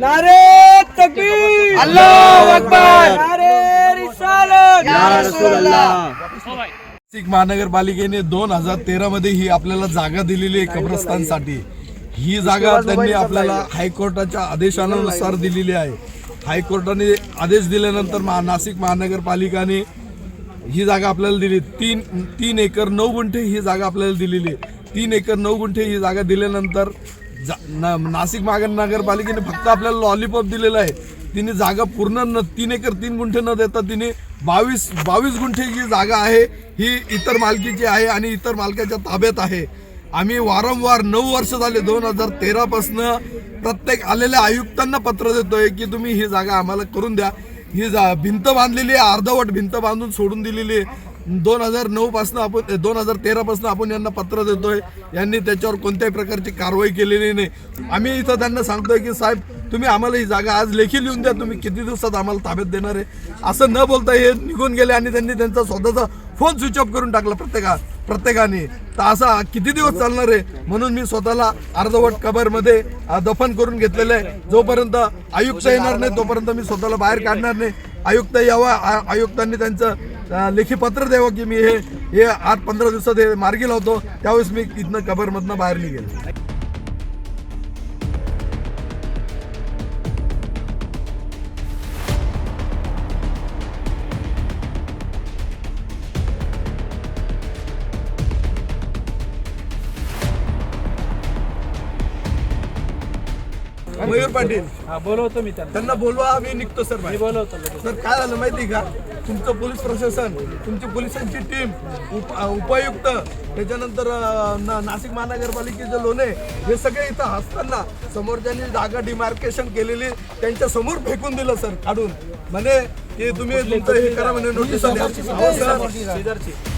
नारे तकबीर। अल्लाह अकबर। नारे रिसालत। या नाशिक महानगरपालिकेने दोन हजार तेरा मध्ये ही आपल्याला जागा दिलेली आहे कब्रस्तानसाठी. ही जागा त्यांनी आपल्याला हायकोर्टाच्या आदेशानुसार दिलेली आहे. हायकोर्टाने आदेश दिल्यानंतर महा नाशिक महानगरपालिकाने ही जागा आपल्याला दिली. तीन तीन एकर नऊ गुंठे ही जागा आपल्याला दिलेली आहे. तीन एकर नऊ गुंठे ही जागा दिल्यानंतर ना- नाशिक महानगरपालिकेने फक्त आपल्याला लॉलीपॉप दिलेला आहे. तिने जागा पूर्ण न तीन एकर तीन गुंठे न देता तिने बावीस बावीस गुंठे जी जागा आहे ही इतर मालकीची आहे आणि इतर मालकाच्या ताब्यात आहे. आम्ही वारंवार नऊ वर्ष झाले दोन हजार तेरापासनं प्रत्येक आलेल्या आयुक्तांना पत्र देतोय की तुम्ही ही जागा आम्हाला करून द्या. ही जा भिंत बांधलेली आहे अर्धवट भिंत बांधून सोडून दिलेली आहे. दोन हजार नऊ पासून आपण दोन हजार तेरा पासून आपण यांना पत्र देतोय. यांनी त्याच्यावर कोणत्याही प्रकारची कारवाई केलेली नाही. आम्ही इथं त्यांना सांगतोय की साहेब तुम्ही आम्हाला ही जागा आज लेखी लिहून द्या. तुम्ही किती दिवसात आम्हाला ताब्यात देणार आहे? असं न बोलता हे निघून गेले आणि त्यांनी त्यांचा स्वतःचा फोन स्विच ऑफ करून टाकला प्रत्येका प्रत्येकाने. तर असा किती दिवस चालणार आहे? म्हणून मी स्वतःला अर्धवट कबरमध्ये दफन करून घेतलेलं आहे. जोपर्यंत आयुक्त येणार नाही तोपर्यंत मी स्वतःला बाहेर काढणार नाही. आयुक्त यावा आयुक्तांनी त्यांचं लेखी पत्र द्यावं की मी हे हे आठ पंधरा दिवसात हे मार्गी लावतो त्यावेळेस मी इथनं कबरमधनं बाहेर निघेल. मयूर पाटील हा बोलवतो मी त्यांना त्यांना बोलवा आम्ही निघतो सर बाहेर. बोलवतो लगेच. सर काय झालं माहिती का तुमचं पोलीस प्रशासन तुमची पोलिसांची टीम उप उपायुक्त त्याच्यानंतर अं, ना- नाशिक महानगरपालिकेचे लोणे हे सगळे इथं असताना समोरच्यांनी जागा डिमार्केशन केलेली त्यांच्यासमोर फेकून दिलं सर काढून म्हणे की तुम्ही तुमचं हे करा म्हणे नोटीस द्या. हो.